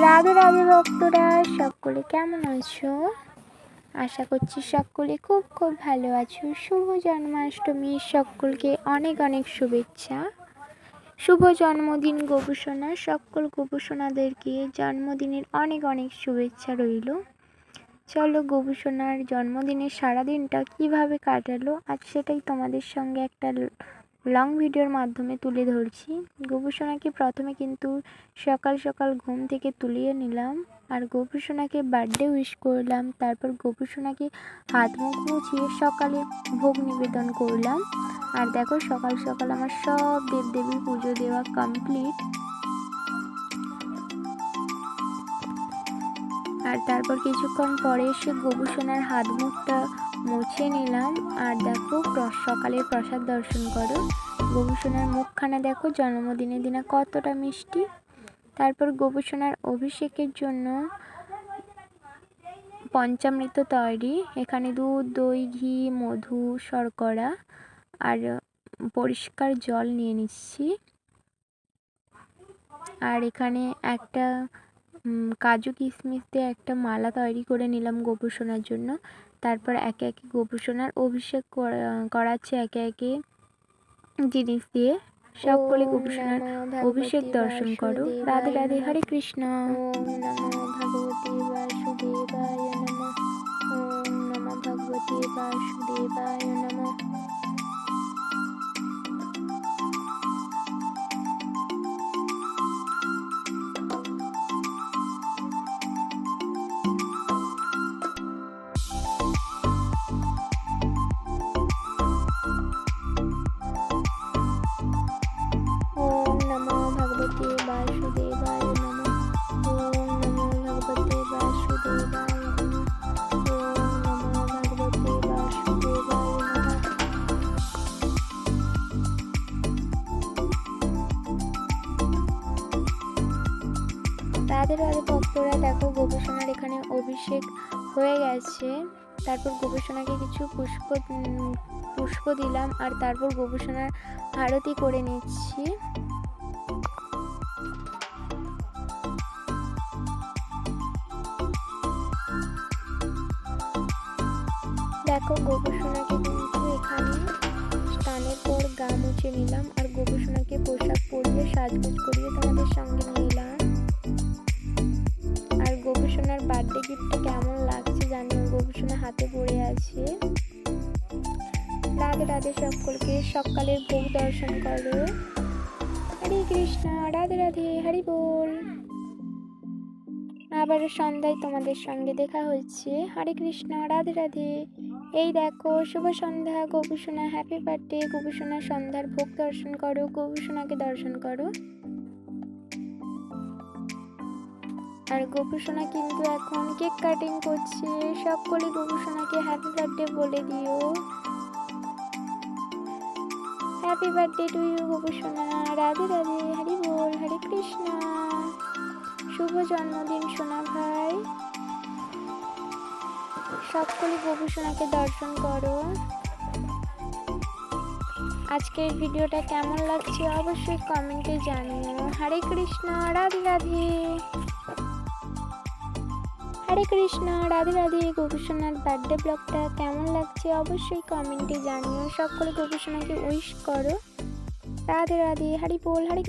রাধে রাধে ভক্তরা, সকলে কেমন আছো? আশা করছি সকলে খুব খুব ভালো আছো। শুভ জন্মাষ্টমী, সকলকে অনেক অনেক শুভেচ্ছা। শুভ জন্মদিন গোপুসোনা, সকল গোপুসোনাদেরকে জন্মদিনের অনেক অনেক শুভেচ্ছা রইল। চলো গোপুসোনার জন্মদিনের সারাদিনটা কীভাবে কাটালো, আজ সেটাই তোমাদের সঙ্গে একটা লং ভিডিওর মাধ্যমে তুলে ধরছি। গোপুসোনাকে প্রথমে কিন্তু সকাল সকাল ঘুম থেকে তুলিয়ে নিলাম। আর গোপুসোনাকে বার্থডে উইশ করলাম। তারপর গোপুসোনাকে হাত মুখ মুছিয়ে সকালে ভোগ নিবেদন করলাম। আর দেখো সকাল সকাল আমার সব দেবদেবীর পুজো দেওয়া কমপ্লিট আর তারপর কিছুক্ষণ পরে এসে গোপুসোনার হাত মুখটা মুছে নিলাম। আর দেখো সকালের প্রসাদ দর্শন করো। গোপুসোনার মুখখানা দেখো, জন্মদিনের দিনে কতটা মিষ্টি। তারপর গোপুসোনার অভিষেকের জন্য পঞ্চামৃত তৈরি। এখানে দুধ, দই, ঘি, মধু, শর্করা আর পরিষ্কার জল নিয়ে নিচ্ছি। আর এখানে একটা কাজু কিশমিশ দিয়ে একটা মালা তৈরি করে নিলাম গোপুসোনার জন্য। তারপর একে একে গোপুসোনার অভিষেক করাচ্ছে একে একে জিনিস দিয়ে। সকলে গোপুসোনার অভিষেক দর্শন করো। রাধে রাধে হরে কৃষ্ণ। নমো বাসুদেবায় নমো ভগবতে বাসুদেবায় রাধে রাধে ভক্তরা দেখো গোপীসোনার এখানে অভিষেক হয়ে গেছে। তারপর গোপীসোনাকে কিছু পুষ্প পুষ্প দিলাম আর তারপর গোপীসোনার আরতি করে নিচ্ছি। দেখো গোপীসোনাকে কিন্তু এখানে স্নানের পর গা মুছে নিলাম আর গোপীসোনাকে পোশাক পরিয়ে সাজগোজ করিয়ে তোমাদের সঙ্গে আর গোপীসোনার বার্থডে গিফটটা কেমন লাগছে জানিও গোপীসোনা হাতে পড়ে আছে। রাধে রাধে সকলকে, সকালের ভোগ দর্শন করো। হরে কৃষ্ণ, রাধে রাধে, হরি বল। আবার সন্ধ্যায় তোমাদের সঙ্গে দেখা হচ্ছে। হরে কৃষ্ণ, রাধে রাধে। এই দেখো, শুভ সন্ধ্যা গোপুসোনা হ্যাপি বার্থডে গোপুসোনা সন্ধ্যার ভোগ দর্শন করো গোপুসোনাকে দর্শন করো। আর গোপুসোনা কিন্তু এখন কেক কাটিং করছে। সকলে গোপুসোনাকে হ্যাপি বার্থডে বলে দিও। হ্যাপি বার্থডে টু ইউ গোপুসোনা রাধে রাধে, হরি বল, হরে কৃষ্ণ। শুভ জন্মদিন সোনা ভাই। সকলে গোপুসোনাকে দর্শন করো। আজকের ভিডিওটা কেমন লাগছে অবশ্যই কমেন্টে জানিও। হরে কৃষ্ণ, রাধে রাধে। হরে কৃষ্ণ, রাধে রাধে গোপুসোনার বার্থডে ব্লগটা কেমন লাগছে অবশ্যই কমেন্টে জানিও সকলে গোপুসোনাকে উইশ করো রাধে রাধে, হরি বল, হরে।